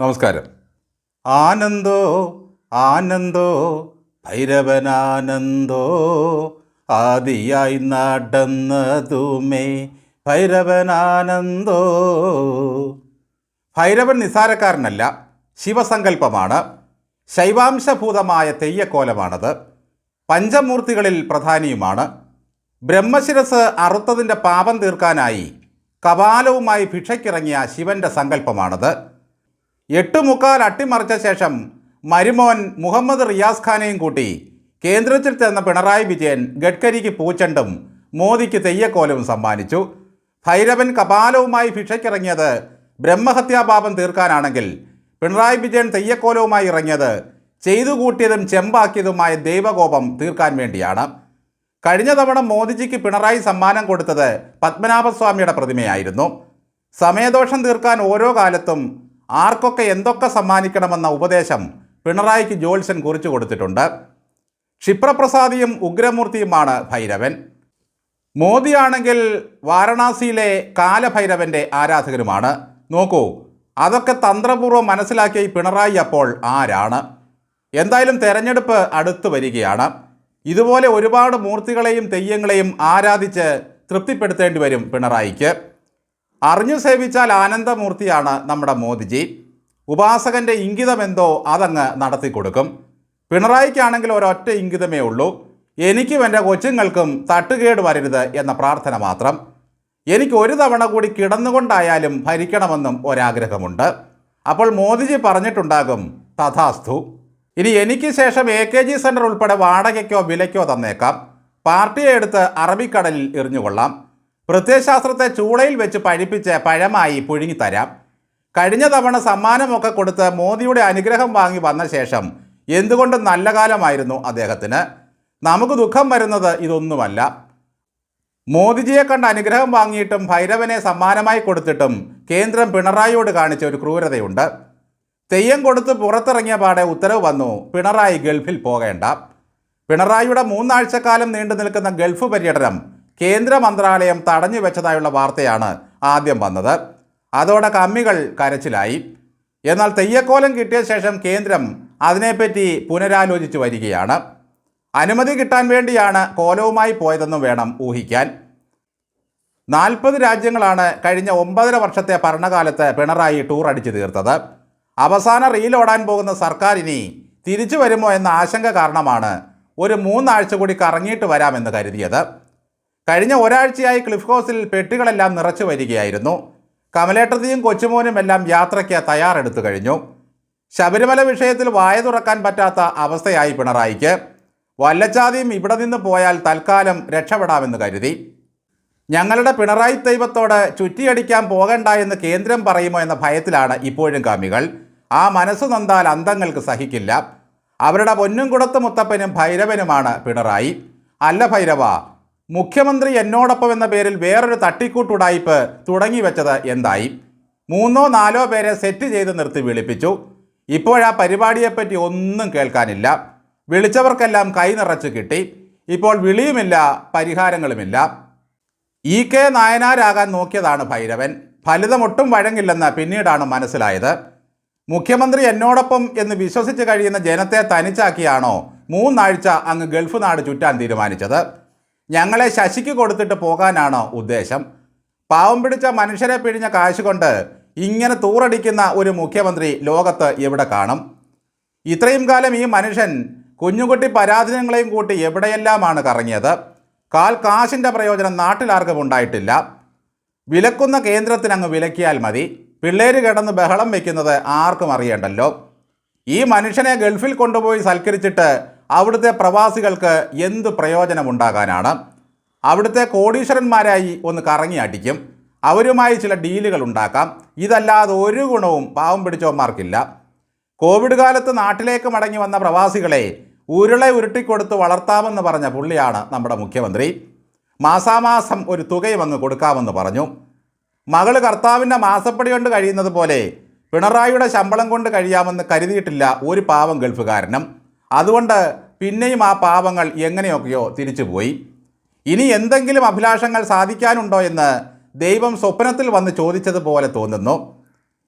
നമസ്കാരം. ആനന്ദോ ആനന്ദോ ഭൈരവനാനന്ദോ ആദിയായി നടന്നതുമേ ഭൈരവനാനന്ദോ. ഭൈരവൻ നിസാരക്കാരനല്ല ശിവസങ്കല്പമാണ്. ശൈവാംശഭൂതമായ തെയ്യക്കോലമാണത്. പഞ്ചമൂർത്തികളിൽ പ്രധാനിയുമാണ്. ബ്രഹ്മശിരസ് അറുത്തതിന്റെ പാപം തീർക്കാനായി കപാലവുമായി ഭിക്ഷയ്ക്കിറങ്ങിയ ശിവന്റെ സങ്കല്പമാണത്. എട്ട് മുക്കാൽ അട്ടിമറിച്ച ശേഷം മരുമോൻ മുഹമ്മദ് റിയാസ് ഖാനെയും കൂട്ടി കേന്ദ്രത്തിൽ ചെന്ന പിണറായി വിജയൻ ഗഡ്കരിക്ക് പൂച്ചണ്ടും മോദിക്ക് തെയ്യക്കോലവും സമ്മാനിച്ചു. ഭൈരവൻ കപാലവുമായി ഭിക്ഷയ്ക്കിറങ്ങിയത് ബ്രഹ്മഹത്യാപാപം തീർക്കാനാണെങ്കിൽ പിണറായി വിജയൻ തെയ്യക്കോലവുമായി ഇറങ്ങിയത് ചെയ്തു കൂട്ടിയതും ചെമ്പാക്കിയതുമായ ദൈവകോപം തീർക്കാൻ വേണ്ടിയാണ്. കഴിഞ്ഞ തവണ മോദിജിക്ക് പിണറായി സമ്മാനം കൊടുത്തത് പത്മനാഭസ്വാമിയുടെ പ്രതിമയായിരുന്നു. സമയദോഷം തീർക്കാൻ ഓരോ കാലത്തും ആർക്കൊക്കെ എന്തൊക്കെ സമ്മാനിക്കണമെന്ന ഉപദേശം പിണറായിക്ക് ജോത്സ്യൻ കുറിച്ചു കൊടുത്തിട്ടുണ്ട്. ക്ഷിപ്രപ്രസാദിയും ഉഗ്രമൂർത്തിയുമാണ് ഭൈരവൻ. മോദിയാണെങ്കിൽ വാരണാസിയിലെ കാലഭൈരവന്റെ ആരാധകരുമാണ്. നോക്കൂ അതൊക്കെ തന്ത്രപൂർവം മനസ്സിലാക്കിയ പിണറായി അപ്പോൾ ആരാണ്? എന്തായാലും തെരഞ്ഞെടുപ്പ് അടുത്തു വരികയാണ്. ഇതുപോലെ ഒരുപാട് മൂർത്തികളെയും തെയ്യങ്ങളെയും ആരാധിച്ച് തൃപ്തിപ്പെടുത്തേണ്ടി വരും പിണറായിക്ക്. അറിഞ്ഞു സേവിച്ചാൽ ആനന്ദമൂർത്തിയാണ് നമ്മുടെ മോദിജി. ഉപാസകന്റെ ഇംഗിതമെന്തോ അതങ്ങ് നടത്തി കൊടുക്കും. പിണറായിക്കാണെങ്കിൽ ഒരൊറ്റ ഇംഗിതമേ ഉള്ളൂ. എനിക്കും എന്റെ കൊച്ചുങ്ങൾക്കും തട്ടുകേട് വരരുത് എന്ന പ്രാർത്ഥന മാത്രം. എനിക്ക് ഒരു തവണ കൂടി കിടന്നുകൊണ്ടായാലും ഭരിക്കണമെന്നും ഒരാഗ്രഹമുണ്ട്. അപ്പോൾ മോദിജി പറഞ്ഞിട്ടുണ്ടാകും തഥാസ്തു. ഇനി എനിക്ക് ശേഷം എ കെ ജി സെന്റർ ഉൾപ്പെടെ വാടകയ്ക്കോ വിലയ്ക്കോ തന്നേക്കാം. പാർട്ടിയെ എടുത്ത് അറബിക്കടലിൽ എറിഞ്ഞുകൊള്ളാം. പ്രത്യയശാസ്ത്രത്തെ ചൂളയിൽ വെച്ച് പഴിപ്പിച്ച് പഴമായി പുഴുങ്ങിത്തരാം. കഴിഞ്ഞ തവണ സമ്മാനമൊക്കെ കൊടുത്ത് മോദിയുടെ അനുഗ്രഹം വാങ്ങി വന്ന ശേഷം എന്തുകൊണ്ട് നല്ല കാലമായിരുന്നു അദ്ദേഹത്തിന്? നമുക്ക് ദുഃഖം വരുന്നത് ഇതൊന്നുമല്ല. മോദിജിയെ കണ്ട് അനുഗ്രഹം വാങ്ങിയിട്ടും ഭൈരവനെ സമ്മാനമായി കൊടുത്തിട്ടും കേന്ദ്രം പിണറായിയോട് കാണിച്ച ഒരു ക്രൂരതയുണ്ട്. തെയ്യം കൊടുത്ത് പുറത്തിറങ്ങിയ പാടെ ഉത്തരവ് വന്നു പിണറായി ഗൾഫിൽ പോകേണ്ട. പിണറായിയുടെ മൂന്നാഴ്ചക്കാലം നീണ്ടു നിൽക്കുന്ന ഗൾഫ് പര്യടനം കേന്ദ്ര മന്ത്രാലയം തടഞ്ഞു വെച്ചതായുള്ള വാർത്തയാണ് ആദ്യം വന്നത്. അതോടെ കമ്മികൾ കരച്ചിലായി. എന്നാൽ തെയ്യക്കോലം കിട്ടിയ ശേഷം കേന്ദ്രം അതിനെപ്പറ്റി പുനരാലോചിച്ച് വരികയാണ്. അനുമതി കിട്ടാൻ വേണ്ടിയാണ് കോലവുമായി പോയതെന്നും വേണം ഊഹിക്കാൻ. നാൽപ്പത് രാജ്യങ്ങളാണ് കഴിഞ്ഞ ഒമ്പതര വർഷത്തെ ഭരണകാലത്ത് പിണറായി ടൂർ അടിച്ചു തീർത്തത്. അവസാന റീൽ ഓടാൻ പോകുന്ന സർക്കാർ ഇനി തിരിച്ചു വരുമോ എന്ന ആശങ്ക കാരണമാണ് ഒരു മൂന്നാഴ്ച കൂടി കറങ്ങിയിട്ട് വരാമെന്ന് കരുതിയത്. കഴിഞ്ഞ ഒരാഴ്ചയായി ക്ലിഫ് ഹൗസിൽ പെട്ടികളെല്ലാം നിറച്ചു വരികയായിരുന്നു. കമലേട്ടതിയും കൊച്ചുമോനും എല്ലാം യാത്രയ്ക്ക് തയ്യാറെടുത്തു കഴിഞ്ഞു. ശബരിമല വിഷയത്തിൽ വായ തുറക്കാൻ പറ്റാത്ത അവസ്ഥയായി പിണറായിക്ക്. വല്ലച്ചാതിയും ഇവിടെ നിന്ന് പോയാൽ തൽക്കാലം രക്ഷപ്പെടാമെന്ന് കരുതി. ഞങ്ങളുടെ പിണറായി ദൈവത്തോട് ചുറ്റിയടിക്കാൻ പോകണ്ട എന്ന് കേന്ദ്രം പറയുമോ എന്ന ഭയത്തിലാണ് ഇപ്പോഴും കാമികൾ. ആ മനസ്സ് നൊന്താൽ അന്തങ്ങൾക്ക് സഹിക്കില്ല. അവരുടെ പൊന്നും കുടത്ത് മുത്തപ്പനും ഭൈരവനുമാണ് പിണറായി. അല്ല ഭൈരവ മുഖ്യമന്ത്രി എന്നോടൊപ്പം എന്ന പേരിൽ വേറൊരു തട്ടിക്കൂട്ടുടായ്പ് തുടങ്ങി വെച്ചത് എന്തായി? മൂന്നോ നാലോ പേരെ സെറ്റ് ചെയ്ത് നിർത്തി വിളിപ്പിച്ചു. ഇപ്പോഴാ പരിപാടിയെപ്പറ്റി ഒന്നും കേൾക്കാനില്ല. വിളിച്ചവർക്കെല്ലാം കൈ നിറച്ച് കിട്ടി. ഇപ്പോൾ വിളിയുമില്ല പരിഹാരങ്ങളുമില്ല. ഇ കെ നായനാരാകാൻ നോക്കിയതാണ് ഭൈരവൻ. ഫലിതമൊട്ടും വഴങ്ങില്ലെന്ന് പിന്നീടാണ് മനസ്സിലായത്. മുഖ്യമന്ത്രി എന്നോടൊപ്പം എന്ന് വിശ്വസിച്ച് കഴിയുന്ന ജനത്തെ തനിച്ചാക്കിയാണോ മൂന്നാഴ്ച അങ്ങ് ഗൾഫ് നാട് ചുറ്റാൻ തീരുമാനിച്ചത്? ഞങ്ങളെ ശശിക്ക് കൊടുത്തിട്ട് പോകാനാണോ ഉദ്ദേശം? പാവം പിടിച്ച മനുഷ്യരെ പിഴിഞ്ഞ കാശ് കൊണ്ട് ഇങ്ങനെ തൂറടിക്കുന്ന ഒരു മുഖ്യമന്ത്രി ലോകത്ത് എവിടെ കാണും? ഇത്രയും കാലം ഈ മനുഷ്യൻ കുഞ്ഞുകുട്ടി പരാധീനങ്ങളെയും കൂട്ടി എവിടെയെല്ലാമാണ് കറങ്ങിയത്? കാൽ കാശിന്റെ പ്രയോജനം നാട്ടിലാർക്കും ഉണ്ടായിട്ടില്ല. വിലക്കുന്ന കേന്ദ്രത്തിനങ്ങ് വിലക്കിയാൽ മതി. പിള്ളേര് കിടന്ന് ബഹളം വയ്ക്കുന്നത് ആർക്കും അറിയണ്ടല്ലോ. ഈ മനുഷ്യനെ ഗൾഫിൽ കൊണ്ടുപോയി സൽക്കരിച്ചിട്ട് അവിടുത്തെ പ്രവാസികൾക്ക് എന്ത് പ്രയോജനമുണ്ടാകാനാണ്? അവിടുത്തെ കോടീശ്വരന്മാരായി ഒന്ന് കറങ്ങി അടിക്കും അവരുമായി ചില ഡീലുകൾ ഉണ്ടാക്കാം. ഇതല്ലാതെ ഒരു ഗുണവും പാവം പിടിച്ചവന്മാർക്കില്ല. കോവിഡ് കാലത്ത് നാട്ടിലേക്ക് മടങ്ങി വന്ന പ്രവാസികളെ ഉരുളെ ഉരുട്ടിക്കൊടുത്ത് വളർത്താമെന്ന് പറഞ്ഞ പുള്ളിയാണ് നമ്മുടെ മുഖ്യമന്ത്രി. മാസാമാസം ഒരു തുകയും അങ്ങ് കൊടുക്കാമെന്ന് പറഞ്ഞു. മകൾ കർത്താവിന്റെ മാസപ്പടി കൊണ്ട് കഴിയുന്നത് പോലെ പിണറായിയുടെ ശമ്പളം കൊണ്ട് കഴിയാമെന്ന് കരുതിയിട്ടില്ല ഒരു പാവം ഗൾഫുകാരനും. അതുകൊണ്ട് പിന്നെയും ആ പാപങ്ങൾ എങ്ങനെയൊക്കെയോ തിരിച്ചുപോയി. ഇനി എന്തെങ്കിലും അഭിലാഷങ്ങൾ സാധിക്കാനുണ്ടോ എന്ന് ദൈവം സ്വപ്നത്തിൽ വന്ന് ചോദിച്ചതുപോലെ തോന്നുന്നു.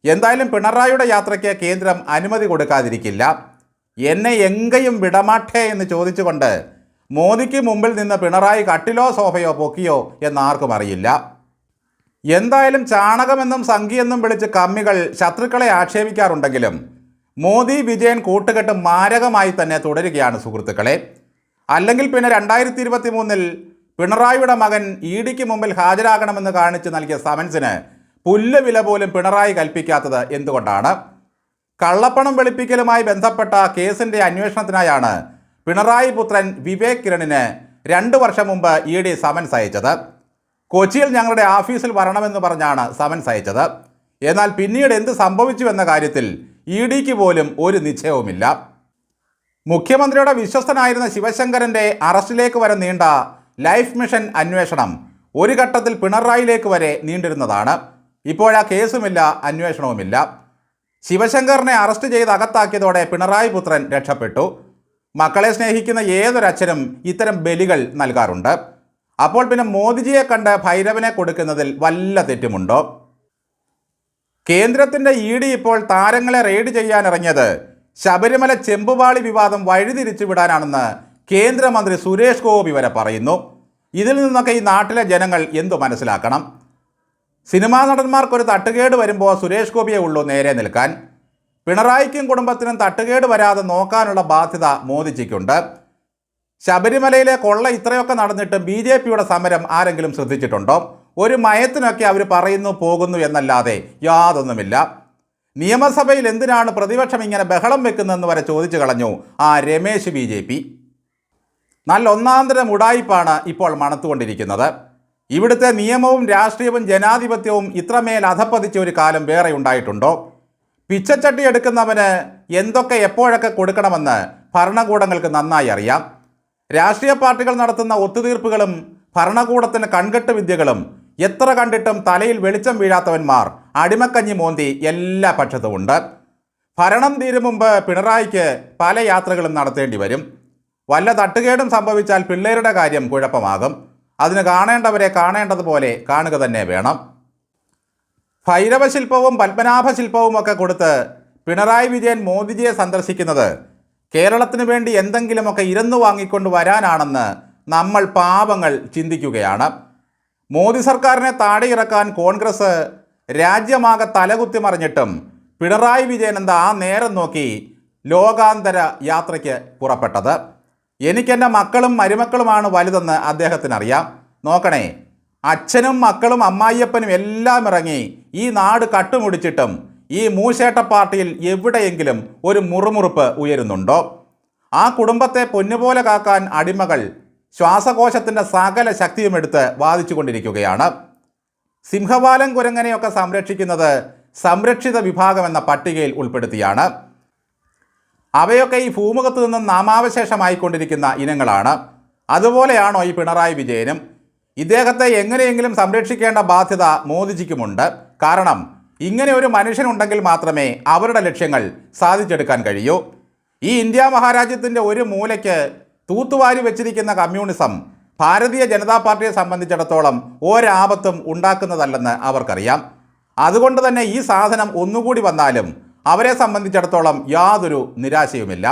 എന്തായാലും പിണറായിയുടെ യാത്രയ്ക്ക് കേന്ദ്രം അനുമതി കൊടുക്കാതിരിക്കില്ല. എന്നെ എങ്കയും വിടമാട്ടേ എന്ന് ചോദിച്ചുകൊണ്ട് മോദിക്ക് മുമ്പിൽ നിന്ന് പിണറായി കട്ടിലോ സോഫയോ പൊക്കിയോ എന്നാർക്കും അറിയില്ല. എന്തായാലും ചാണകമെന്നും സംഖ്യയെന്നും വിളിച്ച് കമ്മികൾ ശത്രുക്കളെ ആക്ഷേപിക്കാറുണ്ടെങ്കിലും മോദി വിജയൻ കൂട്ടുകെട്ട് മാരകമായി തന്നെ തുടരുകയാണ് സുഹൃത്തുക്കളെ. അല്ലെങ്കിൽ പിന്നെ രണ്ടായിരത്തി ഇരുപത്തി മൂന്നിൽ പിണറായിയുടെ മകൻ ഇ ഡിക്ക് മുമ്പിൽ ഹാജരാകണമെന്ന് കാണിച്ച് നൽകിയ സമൻസിന് പുല്ല് വില പോലും പിണറായി കൽപ്പിക്കാത്തത് എന്തുകൊണ്ടാണ്? കള്ളപ്പണം വെളുപ്പിക്കലുമായി ബന്ധപ്പെട്ട കേസിന്റെ അന്വേഷണത്തിനായാണ് പിണറായി പുത്രൻ വിവേക് കിരണിന് രണ്ട് വർഷം മുമ്പ് ഇ ഡി സമൻസ് അയച്ചത്. കൊച്ചിയിൽ ഞങ്ങളുടെ ഓഫീസിൽ വരണമെന്ന് പറഞ്ഞാണ് സമൻസ് അയച്ചത്. എന്നാൽ പിന്നീട് എന്ത് സംഭവിച്ചു എന്ന കാര്യത്തിൽ ഇ ഡിക്ക് പോലും ഒരു നിശ്ചയവുമില്ല. മുഖ്യമന്ത്രിയുടെ വിശ്വസ്തനായിരുന്ന ശിവശങ്കരന്റെ അറസ്റ്റിലേക്ക് വരെ നീണ്ട ലൈഫ് മിഷൻ അന്വേഷണം ഒരു ഘട്ടത്തിൽ പിണറായിലേക്ക് വരെ നീണ്ടിരുന്നതാണ്. ഇപ്പോഴാ കേസുമില്ല അന്വേഷണവുമില്ല. ശിവശങ്കറിനെ അറസ്റ്റ് ചെയ്ത് അകത്താക്കിയതോടെ പിണറായി പുത്രൻ രക്ഷപ്പെട്ടു. മക്കളെ സ്നേഹിക്കുന്ന ഏതൊരച്ഛനും ഇത്തരം ബലികൾ നൽകാറുണ്ട്. അപ്പോൾ പിന്നെ മോദിജിയെ കണ്ട് ഭൈരവനെ കൊടുക്കുന്നതിൽ വല്ല തെറ്റുമുണ്ടോ? കേന്ദ്രത്തിന്റെ ഇ ഡി ഇപ്പോൾ താരങ്ങളെ റെയ്ഡ് ചെയ്യാനിറങ്ങിയത്. ശബരിമല ചെമ്പുപാളി വിവാദം വഴിതിരിച്ചു വിടാനാണെന്ന് കേന്ദ്രമന്ത്രി സുരേഷ് ഗോപി വരെ പറയുന്നു. ഇതിൽ നിന്നൊക്കെ ഈ നാട്ടിലെ ജനങ്ങൾ എന്തു മനസ്സിലാക്കണം? സിനിമാ നടന്മാർക്കൊരു തട്ടുകേട് വരുമ്പോൾ സുരേഷ് ഗോപിയെ ഉള്ളൂ നേരെ നിൽക്കാൻ. പിണറായിക്കും കുടുംബത്തിനും തട്ടുകേട് വരാതെ നോക്കാനുള്ള ബാധ്യത മോദിജിക്കുണ്ട്. ശബരിമലയിലെ കൊള്ള ഇത്രയൊക്കെ നടന്നിട്ട് ബി സമരം ആരെങ്കിലും ശ്രദ്ധിച്ചിട്ടുണ്ടോ? ഒരു മയത്തിനൊക്കെ അവർ പറയുന്നു പോകുന്നു എന്നല്ലാതെ യാതൊന്നുമില്ല. നിയമസഭയിൽ എന്തിനാണ് പ്രതിപക്ഷം ഇങ്ങനെ ബഹളം വെക്കുന്നതെന്ന് വരെ ചോദിച്ചു കളഞ്ഞു ആ രമേശ് ബി ജെ പി. നല്ല ഒന്നാന്തരം ഉടായിപ്പാണ് ഇപ്പോൾ മണത്തുകൊണ്ടിരിക്കുന്നത്. ഇവിടുത്തെ നിയമവും രാഷ്ട്രീയവും ജനാധിപത്യവും ഇത്രമേൽ അധപ്പതിച്ച ഒരു കാലം വേറെ ഉണ്ടായിട്ടുണ്ടോ? പിച്ചച്ചട്ടി എടുക്കുന്നവന് എന്തൊക്കെ എപ്പോഴൊക്കെ കൊടുക്കണമെന്ന് ഭരണകൂടങ്ങൾക്ക് നന്നായി അറിയാം. രാഷ്ട്രീയ പാർട്ടികൾ നടത്തുന്ന ഒത്തുതീർപ്പുകളും ഭരണകൂടത്തിന് കൺകെട്ട് വിദ്യകളും എത്ര കണ്ടിട്ടും തലയിൽ വെളിച്ചം വീഴാത്തവന്മാർ അടിമക്കഞ്ഞി മോന്തി എല്ലാ പക്ഷത്തുമുണ്ട്. ഭരണം തീരും മുമ്പ് പിണറായിക്ക് പല യാത്രകളും നടത്തേണ്ടി വരും. വല്ല തട്ടുകേടും സംഭവിച്ചാൽ പിള്ളേരുടെ കാര്യം കുഴപ്പമാകും. അതിന് കാണേണ്ടവരെ കാണേണ്ടതുപോലെ കാണുക തന്നെ വേണം. ഭൈരവശില്പവും പത്മനാഭ ശില്പവും ഒക്കെ കൊടുത്ത് പിണറായി വിജയൻ മോദിജിയെ സന്ദർശിക്കുന്നത് കേരളത്തിന് വേണ്ടി എന്തെങ്കിലുമൊക്കെ ഇരന്നു വാങ്ങിക്കൊണ്ട് വരാനാണെന്ന് നമ്മൾ പാപങ്ങൾ ചിന്തിക്കുകയാണ്. മോദി സർക്കാരിനെ താഴെയിറക്കാൻ കോൺഗ്രസ് രാജ്യമാകെ തലകുത്തി മറിഞ്ഞിട്ടും പിണറായി വിജയൻ എന്താ ആ നേരം നോക്കി ലോകാന്തര യാത്രയ്ക്ക് പുറപ്പെട്ടത്? എനിക്കെന്റെ മക്കളും മരുമക്കളുമാണ് വലുതെന്ന് അദ്ദേഹത്തിനറിയാം. നോക്കണേ അച്ഛനും മക്കളും അമ്മായിയപ്പനും എല്ലാം ഇറങ്ങി ഈ നാട് കട്ടുമുടിച്ചിട്ടും ഈ മൂശേട്ട പാർട്ടിയിൽ എവിടെയെങ്കിലും ഒരു മുറുമുറുപ്പ് ഉയരുന്നുണ്ടോ? ആ കുടുംബത്തെ പൊന്നുപോലെ കാക്കാൻ അടിമകൾ ശ്വാസകോശത്തിന്റെ സകല ശക്തിയും എടുത്ത് വാദിച്ചുകൊണ്ടിരിക്കുകയാണ് സിംഹവാലം കുരങ്ങനെയൊക്കെ സംരക്ഷിക്കുന്നത് സംരക്ഷിത വിഭാഗം എന്ന പട്ടികയിൽ ഉൾപ്പെടുത്തിയാണ്. അവയൊക്കെ ഈ ഭൂമുഖത്ത് നിന്നും നാമാവശേഷമായിക്കൊണ്ടിരിക്കുന്ന ഇനങ്ങളാണ്. അതുപോലെയാണോ ഈ പിണറായി വിജയനും? ഇദ്ദേഹത്തെ എങ്ങനെയെങ്കിലും സംരക്ഷിക്കേണ്ട ബാധ്യത മോദിജിക്കുമുണ്ട്. കാരണം ഇങ്ങനെ ഒരു മനുഷ്യനുണ്ടെങ്കിൽ മാത്രമേ അവരുടെ ലക്ഷ്യങ്ങൾ സാധിച്ചെടുക്കാൻ കഴിയൂ. ഈ ഇന്ത്യ മഹാരാജ്യത്തിന്റെ ഒരു മൂലയ്ക്ക് തൂത്തുവാരി വെച്ചിരിക്കുന്ന കമ്മ്യൂണിസം ഭാരതീയ ജനതാ പാർട്ടിയെ സംബന്ധിച്ചിടത്തോളം ഒരാപത്തും ഉണ്ടാക്കുന്നതല്ലെന്ന് അവർക്കറിയാം. അതുകൊണ്ട് തന്നെ ഈ സാധനം ഒന്നുകൂടി വന്നാലും അവരെ സംബന്ധിച്ചിടത്തോളം യാതൊരു നിരാശയുമില്ല.